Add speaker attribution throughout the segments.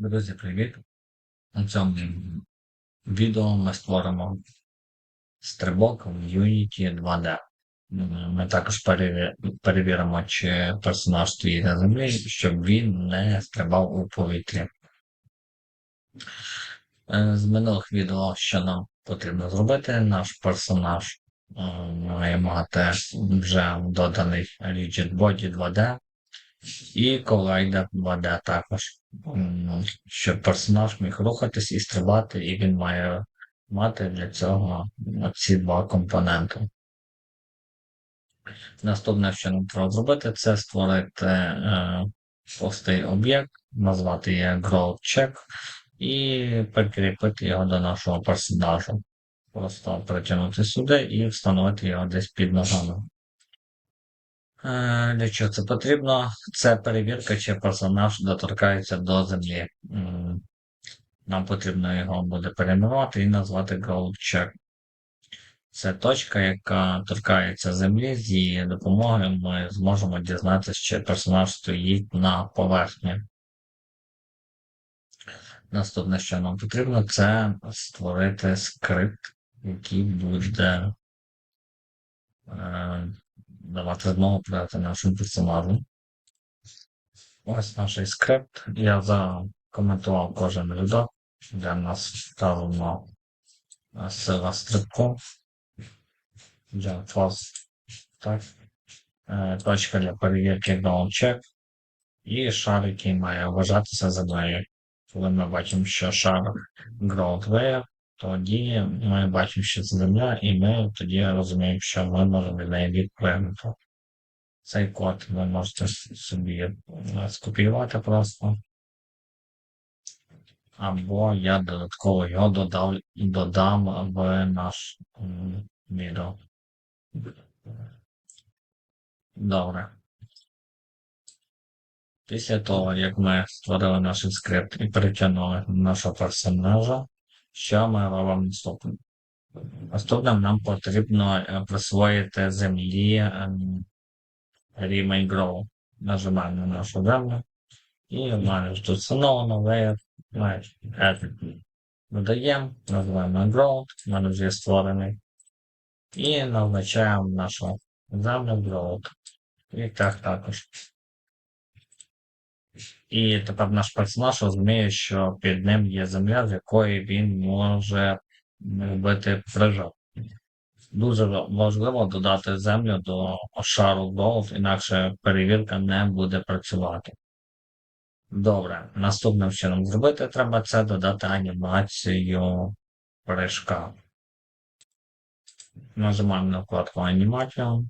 Speaker 1: Друзі, привіт! У цьому відео ми створимо стрибок в Unity 2D. Ми також перевіримо, чи персонаж стоїть на землі, щоб він не стрибав у повітрі. З минулих відео, що нам потрібно зробити, наш персонаж має мати вже доданий Rigid Body 2D і Collider 2D також. Щоб персонаж міг рухатись і стрибати, і він має мати для цього ці два компоненти. Наступне, що нам треба зробити, це створити е, простий об'єкт, назвати її Growth Check і прикріпити його до нашого персонажа. Просто притягнути сюди і встановити його десь під ногами. Е, Для чого це потрібно? Це перевірка, чи персонаж доторкається до землі. Нам потрібно його буде перейменувати і назвати Gold Check. Це точка, яка торкається землі, з її допомогою ми зможемо дізнатися, чи персонаж стоїть на поверхні. Наступне, що нам потрібно, це створити скрипт, який буде е, давати змогу придати нашому персонажу. Ось наш скрипт. Я закоментував кожен рядок, де в нас вставлено е, сила стрибку. Для false, так. Е, Точка для перевірки ground check. І шар, який має вважатися землею. Коли ми бачимо, що шар ground layer, тоді ми бачимо, що це земля, і ми тоді розуміємо, що ми можемо від неї відпригнути. Цей код ви можете собі е, скопіювати просто. Або я додатково його додав, додам в наш відео. Добре. Після того, як ми створили наш скрипт і перетягнули нашого персонажа, що ми робимо наступним? Наступним нам потрібно е, присвоїти землі ем, рівень Grow. Нажимаємо на нашу землю. І ж тут встановлено layer, знаєш, edit. Додаємо, називаємо Grow, в мене вже створений. І назначаємо нашу землю Grow. І так також. І тепер наш персонаж розуміє, що під ним є земля, з якої він може робити прыжок. Дуже важливо додати землю до шару Gold, інакше перевірка не буде працювати. Добре, наступним нам зробити треба це додати анімацію прыжка. Нажимаємо на вкладку Animation,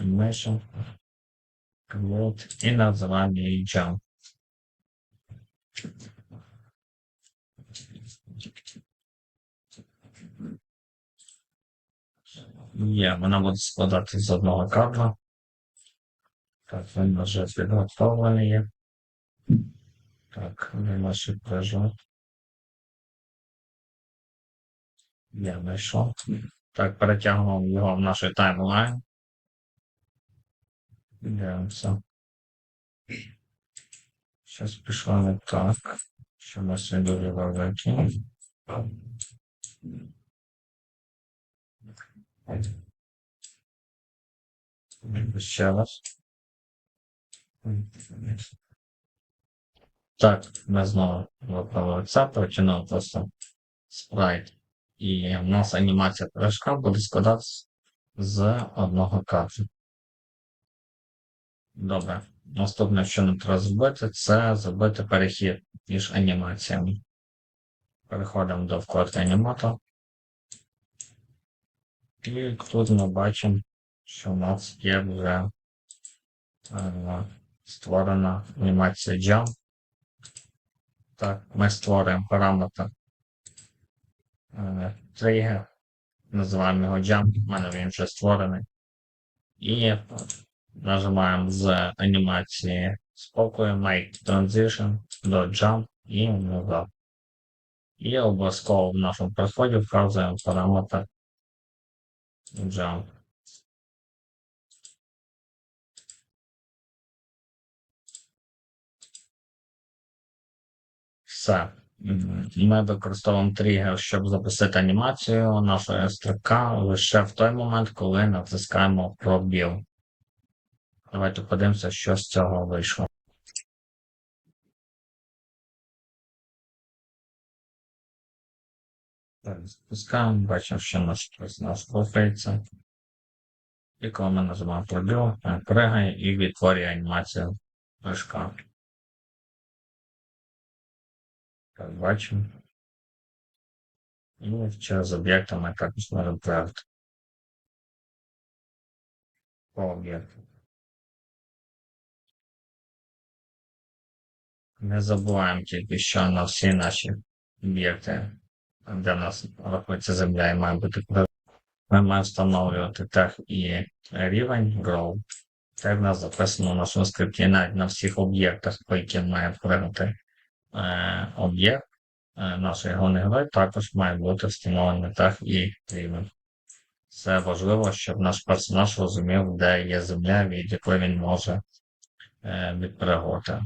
Speaker 1: Animation, і називаємо її Jump. Є, вона буде складатися з одного кадра. Так, він вже підготовлений є. Так, він наш прижат. Я знайшов. Так, перетягнув його в наш таймлайн. Дивимося. Щось пішло не так. Що у нас не дуже великі. Ще раз. Так, ми знову виправили це, причинили просто спрайт. І в нас анімація прыжка буде складатися з одного кадру. Добре. Наступне, що нам треба зробити, це зробити перехід між анімаціями. Переходимо до вкладки аніматор. І тут ми бачимо, що у нас є вже е, створена анімація Jump. Так, ми створюємо параметр е, називаємо його Jump, у мене він вже створений. І нажимаємо з анімації спокою Make Transition до Jump і назад. І обов'язково в нашому переході вказуємо параметр Jump. Все. Ми використовуємо тригер, щоб запустити анімацію нашого стрибка лише в той момент, коли натискаємо пробіл. Давайте подивимося, що з цього вийшло. Так, Запускаємо, бачимо, що наш нас рухається. І коли ми нажимаємо пробіл, він пригає і відтворює анімацію прыжка. Так, бачимо. І через об'єкти ми також можемо проявити. По об'єкту. Не забуваємо тільки, що на всі наші об'єкти, де в нас рахується земля і має бути ми маємо встановлювати тег і рівень grow. Це в нас записано в нашому скрипті навіть на всіх об'єктах, по яким має пригати е, об'єкт е, нашої головної гри, також має бути встановлений тег і рівень. Це важливо, щоб наш персонаж розумів, де є земля, від якої він може е, відпригувати.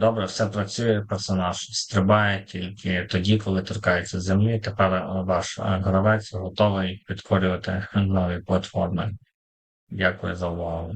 Speaker 1: Добре, все працює, персонаж стрибає тільки тоді, коли торкається землі. Тепер е, ваш е, гравець готовий підкорювати нові платформи. Дякую за увагу.